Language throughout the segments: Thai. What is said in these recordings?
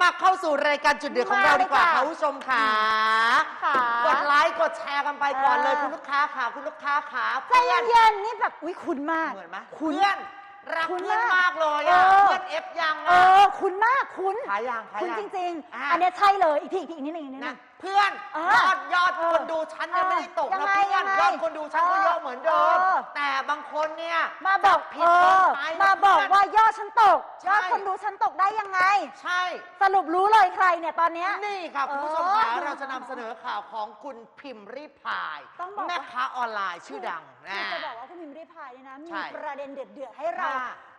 มาเข้าสู่รายการจุดเดือดของเราดีกว่ามาเลยค่ะค่ะคุณผู้ชมค่ะค่ะกดไลค์กดแชร์กันไปก่อนเลยเออคุณลูกค้าค่ะคุณลูกค้าค่ะใจเย็นๆนี่แบบอุ้ยคุ้นมากเหมือนไหมคุ้นเพื่อน รักคุ้นเพื่อนมากมากเลยอะเออ เพื่อนเอฟยังเออะอ คุ้นมากคุ้นขายยังขายคุ้นยัง จริงอะๆอันเนี้ยใช่เลย อีกทีอีกทีอีกนิดนึงอีกนิดนึนะง เพื่อนเอยออดยอดเออคนดูฉันเนี่ยเออไม่ได้ตกยังนะไงเพื่อนยังไงยอดคนดูฉันก็เออเยอะเหมือนเดิมเออ แต่บางคนเนี่ย มาบอกผิดเอเกินอไปนะมาบอกเพื่อนว่ายอดฉันตกใช่ ยอดคนดูฉันตกได้ยังไง ใช่ สรุปรู้เลยใครเนี่ยตอนเนี้ย นี่ค่ะคุณผู้ชมเออคะเราจะนำเสนอข่าวของคุณพิมพ์รีพาย ต้องบอกว่า แม่ค้าออนไลน์ชื่อดังคือนะจะบอกว่าคุณพิมพ์ริพายเนี่ยนะ มีใช่ประเด็นเดือดๆให้เราค่ะ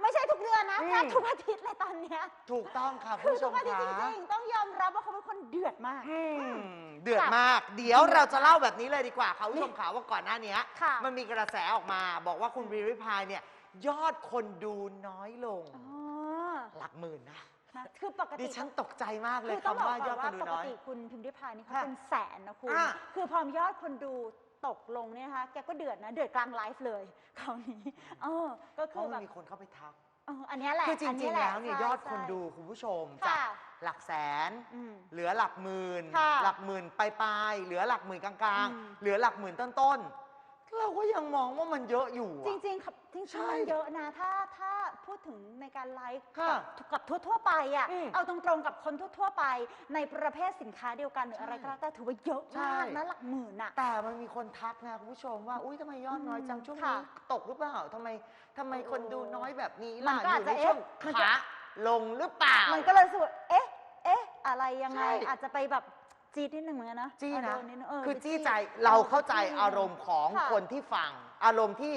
ไม่ใช่ทุกเดือนนะอืม แทบทุกอาทิตย์เลยตอนเนี้ยถูกต้องค่ะคุคืณอผู้ชทุกมอาทิตย์คะจริงๆต้องยอมรับว่าเขาเป็นคนเดือดมาก อืมเดือดมาก เดี๋ยวเราจะเล่าแบบนี้เลยดีกว่าค่ะคุณผู้ชมขาว่าก่อนหน้านี้ค่ะมันมีกระแสออกมาบอกว่าคุณพิมพ์ริพายเนี่ย ยอดคนดูน้อยลง อ๋อหลักหมื่นนะ นะคือปกดิติฉันตกใจมากเลยคือต้องบคำอกว่ายก่ออดนคว่านดูปกน้อย ติคุณพิมพ์ริพายนี่เขาค่ะเป็นแสนนะคุณ อะคือพอยอดคนดู ตกลงเนี่ยนะคะแกก็เดือดนะ เดือดกลางไลฟ์เลยคราวนี้เออก็เพคือราะแบมันบมีคนเข้าไปทัก เอออันเนี้ยแหละคือจนรินี้งแหๆละแล้วเนี่ยใช่ยอดคนใช่ ดูคุณผู้ชมค่ะจากหลักแสน อืมเหลือหลักหมื่นค่ะหลักหมื่นปลายๆเหลือหลักหมื่นกลางอืม ๆ เหลือหลักหมื่นต้นๆ เราก็ยังมองว่ามันเยอะอยู่อะจริงๆครับจริงใช่ๆมันเยอะนะถ้าถ้าพูดถึงในการไลฟ์ค่ะกับกับทั่วๆไปอะอืมเอาตรงๆกับคนทั่วๆไป ในประเภทสินค้าเดียวกันหรือใช่อะไรก็แล้วแต่ถือว่าเยอะใช่มากนะหลักหมื่นอะ แต่มันมีคนทักนะคุณผู้ชมว่าอุ้ยทำไมยอดน้อยจังช่วงค่ะนี้ตกหรือเปล่าทำไมทำไมโอ้คนดูน้อยแบบนี้มัล่ะนก็ออาจยู่ในจะช่วงเอ๊ะมันจะขาลงหรือเปล่า มันก็เลยรู้สึกว่าเอ๊ะ เอ๊ะ อะไรยังไง ใช่อาจจะไปแบบ จี๊ดนิดนึงเหมือนกันนะจี้เออนะโดนิดงเคือไปจี้ใจเราเข้าใจจี้อารมณ์ของค่ะคนที่ฟัง อารมณ์ที่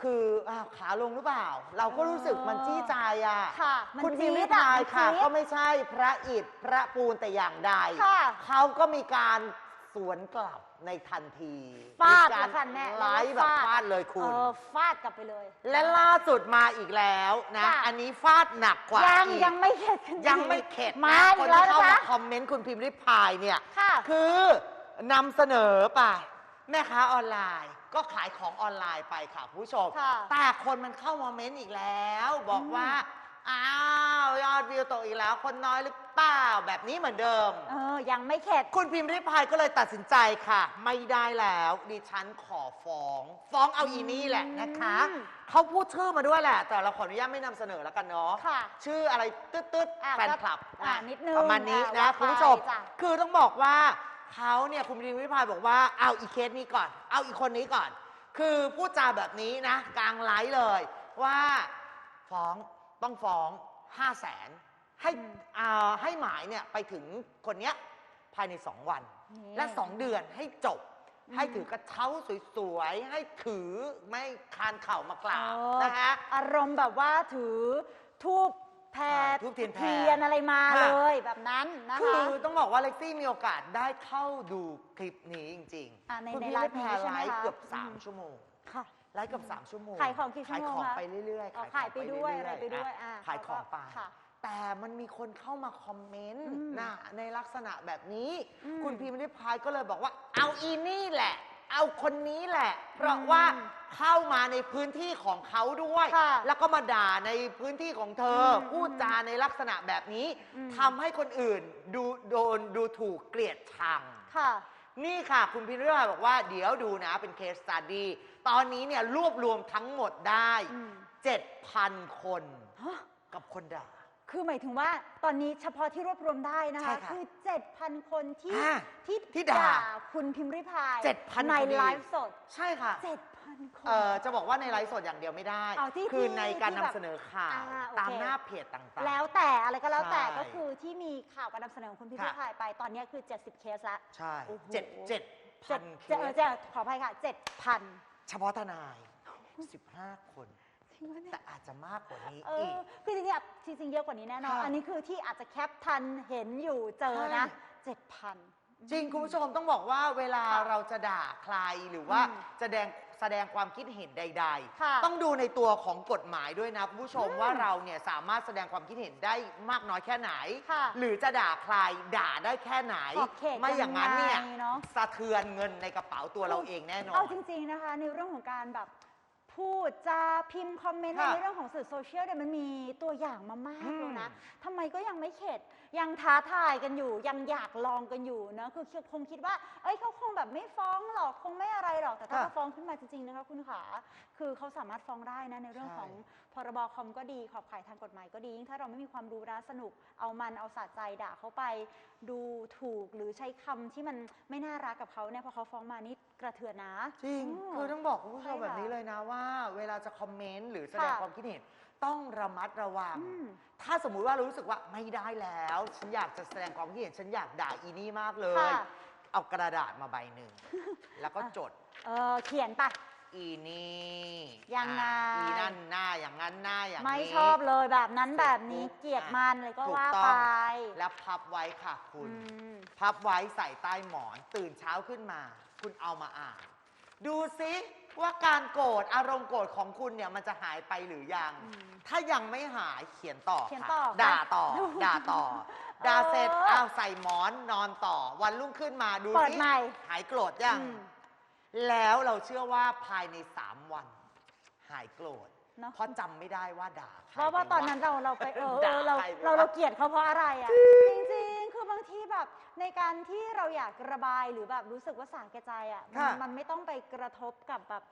คืออ้าวขาลงหรือเปล่า เราก็รู้สึกมันจี้ใจอะค่ะมันคุณพิมพ์จี๊ริดอะพายมันค่ะจี๊ดก็ไม่ใช่พระอิฐพระปูนแต่อย่างใดค่ะ เขาก็มีการ สวนกลับในทันทีฟาดมีกาละรค่ะแม่ไลฟ์แบบฟาดเลยคุณ เออฟาดกลับไปเลยและล่าสุดมาอีกแล้วนะ ค่ะ อันนี้ฟาดหนักกว่ายังอีกยังไม่เข็ดกันยังไม่เข็ดมานะอีคนกแล้วที่นะเข้าจ๊ะมาคอมเมนต์คุณพิมพ์ริพายเนี่ย ค่ะ คือนำเสนอไป แม่ค้าออนไลน์ ก็ขายของออนไลน์ไปค่ะคุณผู้ชม ค่ะแต่คนมันเข้ามาเม้นต์อีกแล้ว บอกอืมว่า อ้าว ยอดวิวตกอีกแล้ว คนน้อยหรือเปล่า แบบนี้เหมือนเดิม เออ ยังไม่เข็ด คุณพิมพ์ริพายก็เลยตัดสินใจค่ะ ไม่ได้แล้ว ดิฉันขอฟ้อง ฟ้องเอาอีนี่แหละนะคะ อืม เขาพูดชื่อมาด้วยแหละ แต่เราขออนุญาตไม่นำเสนอแล้วกันเนาะ ค่ะ ชื่ออะไรตึ๊ดตึ๊ดๆอะแฟนคลับก็อะนิดนึงประมาณนี้อะนะว่าไปคุณผู้ชมจ้ะคือต้องบอกว่าเขาเนี่ยคุณพิมพ์ริพายบอกว่าเอาอีเคสนี้ก่อน เอาอีกคนนี้ก่อน คือพูดจาแบบนี้นะ กลางไลฟ์เลยว่าฟ้อง ต้องฟ้อง5 0 0แสนให้อืมอ่าให้หมายเนี่ยไปถึงคนเนี้ยภายใน 2 วันนี่และ 2 เดือนให้จบอืมให้ถือกระเช้าสวยๆ ให้ถือไม่คานเข่ามากราบเออนะคะอารมณ์แบบว่าถือทูบแพรอ่าธูปเทียนแพรนอะไรมาค่ะเลยแบบนั้นนะคืคะอต้องบอกว่าเล็กซี่มีโอกาสได้เข้าดูคลิปนี้จริงอ่าในคุณในพี่ไลได้ฟ์แพนี้รใช่ไหไลมฟ์คะเกือบอืม3ชั่วโมงค่ะ ไลฟ์เกือบ3 ชั่วโมงขายของกี่ชั่วโมงขายของคะไปเรื่อยๆอ๋อขายไปด้วยเรื่อะไรไปด้วยๆอะขายของไป ค่ะแต่มันมีคนเข้ามาคอมเมนต์อืมนะในลักษณะแบบนี้ อืมคุณพิมพ์ริพายก็เลยบอกว่า เอาอีนี่แหละ เอาคนนี้แหละ เพราะอืมว่าเข้ามาในพื้นที่ของเขาด้วย ค่ะแล้วก็มาด่าในพื้นที่ของเธออมพูดจาในลักษณะแบบนี้อืม ทำให้คนอื่นดูโดนดูถูกเกลียดชัง ค่ะ นี่ค่ะ คุณพิมพ์ริพายบอกว่าเดี๋ยวดูนะเป็นเคส s ต u d ดี้ตอนนี้เนี่ยรวบรวมทั้งหมดได้ อืม 7,000 คนฮะกับคนด่า คือหมายถึงว่าตอนนี้เฉพาะที่รวบรวมได้นะใช่คะ ค่ะคือ 7,000 คนที่อ่าที่ที่ด่าคุณพิมพ์ริพาย 7,000ในพอดี ไลฟ์สด ใช่ค่ะ 7,000คน เออจะบอกว่าในไลฟ์สดอย่างเดียวไม่ได้ เอาที่คือที่ในการที่นำแบบเสนอข่าวอ่าโอเค ตามหน้าเพจต่างๆ แล้วแต่อะไรก็แล้วแต่ใช่ ก็คือที่มีข่าวการนำเสนอของคุณพิมพ์ริค่ะพายไปตอนนี้คือ 70 เคสละ ใช่โอ้โห เจ็ดเจ็ดพัเจ็ดนเคเจ็ดเออสเจ็ดขออภัยค่ะ 7,000 เฉพาะทนาย 15 คน จริงปะเนี่ย แต่อาจจะมากกว่านี้เออีอก คือจริงๆอะจริงๆเยอะกว่านี้แน่นอน ค่ะอันนี้คือที่อาจจะแคปทันเห็นอยู่เจอนะ ใช่ 7,000 จริงคุณผู้ชมต้องบอกว่าเวลาค่ะเราจะด่าใครหรือว่าอืมแสดงแสดงความคิดเห็นใด ค่ะๆ ต้องดูในตัวของกฎหมายด้วยนะคุณผู้ชมอืมว่าเราเนี่ยสามารถแสดงความคิดเห็นได้มากน้อยแค่ไหน ค่ะหรือจะด่าใครด่าได้แค่ไหน ขอบเขตไม่อย่างนั้นเนี่ยยังไงเนอะ สะเทือนเงินในกระเป๋าตัวเราเองแน่นอน เอาจริง ๆนะคะ ในเรื่องของการแบบ พูดจะพิมพ์คอมเมนต์ค่ะในเรื่องของสื่อโซเชียลเนี่ยมันมีตัวอย่างมามากอืมแล้วนะทำไมก็ยังไม่เข็ด ยังท้าทายกันอยู่ ยังอยากลองกันอยู่นะ คือคงคิดว่า เอ้ยเขาคงแบบไม่ฟ้องหรอก คงไม่อะไรหรอก แต่ถ้าค่ะเขาฟ้องขึ้นมาจริงๆนะคะคุณขา คือเขาสามารถฟ้องได้นะในเรื่องใช่ ของพรบคอมก็ดี ขอบข่ายทางกฎหมายก็ดี ยิ่งถ้าเราไม่มีความรู้นะสนุก เอามันเอาสะใจด่าเขาไป ดูถูกหรือใช้คำที่มันไม่น่ารักกับเขาเนี่ยพอเขาฟ้องมานี่กระเทือนนะจริงมคือต้องบอกคุณผู้ชใช่มค่ะแบบนี้เลยนะว่าเวลาจะคอมเมนต์หรือแสดงค่ะความคิดเห็นต้องระมัดระวัง อืมถ้าสมมุติว่ารู้สึกว่าไม่ได้แล้ว ฉันอยากจะแสดงความคิดเห็นฉันอยากด่าอีนี่มากเลย ค่ะ เอากระดาษมาใบหนึ่ง แล้วก็จด เออเขียนปะอีนี่ยังไง อะอีนั่นหน้าอย่างนั้นหน้าอย่างนี้ ไม่ชอบเลยแบบนั้นเสร็จแบบนี้ปุ๊บเกลียดอะมันเลยก็ถูกว่าต้อง ไปแล้วพับไว้ค่ะคุณอืมพับไว้ใส่ใต้หมอนตื่นเช้าขึ้นมา คุณเอามาอ่าน ดูซิ ว่าการโกรธอารมณ์โกรธของคุณเนี่ยมันจะหายไปหรือยังอืมถ้ายังไม่หายเขียนต่อเขียนค่ะต่อด่าค่ะต่อดูด่าต่อ ด่าเสร็จเอออ้าวใส่หมอนนอนต่อ วันรุ่งขึ้นมาดูเปิดซิใหม่หายโกรธยัง อืมแล้วเราเชื่อว่าภายในสามวัน หายโกรธเนอะ เพราะจำไม่ได้ว่าด่าใครเพราะว่าไปตอนนั้นเราเราไปเออเอด่าอเราใครไปเราวะเราเกลียดเขาเพราะอะไรอะจริงๆคือบางทีแบบในการที่เราอยากระบายหรือแบบรู้สึกว่าสาแก่ใจอะมันค่ะมันไม่ต้องไปกระทบกับแบบ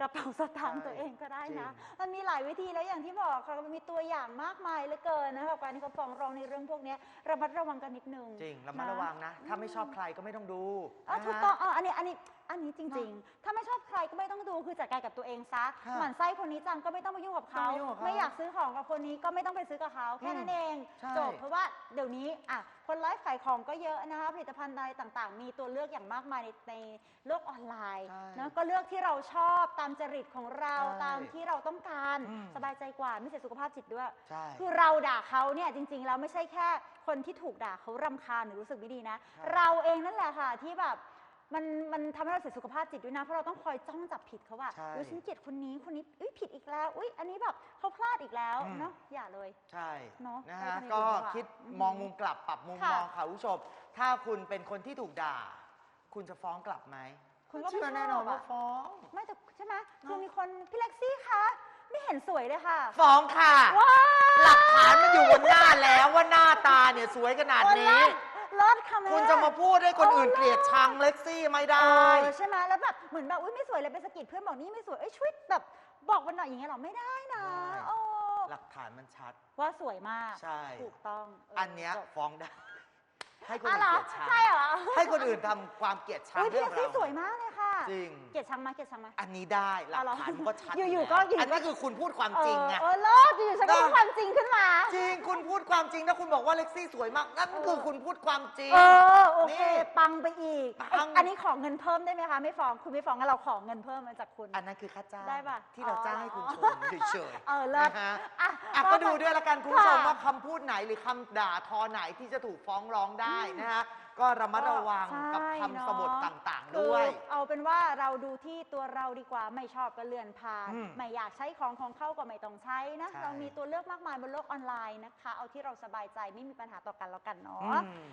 กระเป๋าสตางค์ใช่ตัวเองก็ได้นะ จริง มันมีหลายวิธีแล้วอย่างที่บอกค่ะมันมีตัวอย่างมากมายเหลือเกินนะคะกับการที่เขาฟ้องร้องในเรื่องพวกเนี้ยระมัดระวังกันนิดนึงจริงระมัดนระวังนะ ถ้าไม่ชอบใครก็ไม่ต้องดูอะนะถูกฮะ ต้องอะอันนี้อันนี้ อันนี้จริง ๆ ถ้าไม่ชอบใครก็ไม่ต้องดูคือจัดการกับตัวเองซะค่ะหมั่นไส้คนนี้จังก็ไม่ต้องไปยุ่งกับเขาไม่ต้องไปยุ่งกับเขาไม่อยากซื้อของกับคนนี้ก็ไม่ต้องไปซื้อกับเขาแค่นั้นเองใช่ จบเพราะว่าเดี๋ยวนี้อะคนไลฟ์ขายของก็เยอะนะคะผลิตภัณฑ์อะไรต่างๆ มีตัวเลือกอย่างมากมายในในโลกออนไลน์ใช่นะก็เลือกที่เราชอบตามจริตของเราใช่ตามที่เราต้องการอืม สบายใจกว่าไม่เสียสุขภาพจิตด้วย ใช่ คือเราด่าเขาเนี่ยจริง ๆ แล้วไม่ใช่แค่คนที่ถูกด่าเขารำคาญหรือรู้สึกไม่ดีนะใช่เราเองนั่นแหละค่ะที่แบบ มันมันทำให้เราเสียสุขภาพจิตด้วยนะ เพราะเราต้องคอยจ้องจับผิดเขาว่าใช่ อุ้ยฉันเกลียดคนนี้คนนี้อุ้ยผิดอีกแล้วอุ้ยอันนี้แบบเขาพลาดอีกแล้วอืมเนาะอย่าเลย ใช่เนอะนะไปฮะทางนี้ก็ดีกว่าคิดอือหือมองมุมกลับปรับมุมค่ะ มองค่ะคุณผู้ชม ถ้าคุณเป็นคนที่ถูกด่า คุณจะฟ้องกลับไหมคุณก็ไม่เชื่อแน่ชนออนบว่าอะฟ้อง ไม่แต่ใช่ไหมคือมีคนพี่เล็กซี่คะไม่เห็นสวยเลยค่ะฟ้องค่ะ ว้าหลักฐานมันอยู่บนหน้าแล้วว่าหน้าตาเนี่ยสวยขนาดนี้เลิ ศค่ะแม่คุณจะมาพูดให้คนอื่นโอ้เกลียดชังเล็กซี่ไม่ได้เออใช่ไหมแล้วแบบเหมือนแบบอุ้ยไม่สวยเลยไปสะกิดเพื่อนบอกนี่ไม่สวยเอ้ยช่วยแบบบอกมันหน่อยอย่างเงี้ยเหรอไม่ได้นะไม่ โอ้หลักฐานมันชัด ว่าสวยมากใช่ ถูกต้องเอันเนี้ยจบฟ้องได้ ให้คนอ๋ออื่นเหรอเกลียดชังใช่เหรอให้คนอื่นทำความเกลียดชังอุ้ยพี่เรื่เล็อกงซี่เราสวยมากเลยค่ะ จริง เกลียดชังไหมเกลียดชังไหมอันนี้ได้หลักอ๋อเหรอฐานมันก็ชัดอยู่ๆแล้วก็อยู่ๆอันนี้คือคุณพูดความจริงไง เออเออเลิศอยู่ๆฉันก็ได้พูดความจริงขึ้นมา จริงคุณพูดความจริงถ้าคุณบอกว่าเล็กซี่สวยมาก นั่นเออคือคุณพูดความจริง เออโอเค นี่ปังไปอีกปังอันนี้ขอเงินเพิ่มได้ไหมคะ ไม่ฟ้องคุณไม่ฟ้องงั้นเราขอเงินเพิ่มมาจากคุณ อันนั้นคือค่าจ้างได้ปะที่เราอ๋อจ้างให้คุณชมเฉยเออๆเลิศนะฮะอะอะก็ดูด้วยละกันคุณผู้ชมค่ะว่าคำพูดไหนหรือคำด่าทอไหนที่จะถูกฟ้องร้องได้นะฮะก็ระมัดระวังกับใช่คำสบทเนอะต่างคืๆอด้วยเอาเป็นว่าเราดูที่ตัวเราดีกว่าไม่ชอบก็เลื่อนผ่าน อืมไม่อยากใช้ของของเข้าก็ไม่ต้องใช้นะ ใช่ เรามีตัวเลือกมากมายบนโลกออนไลน์นะคะ เอาที่เราสบายใจไม่มีปัญหาต่อกันแล้วกันเนาะ อืม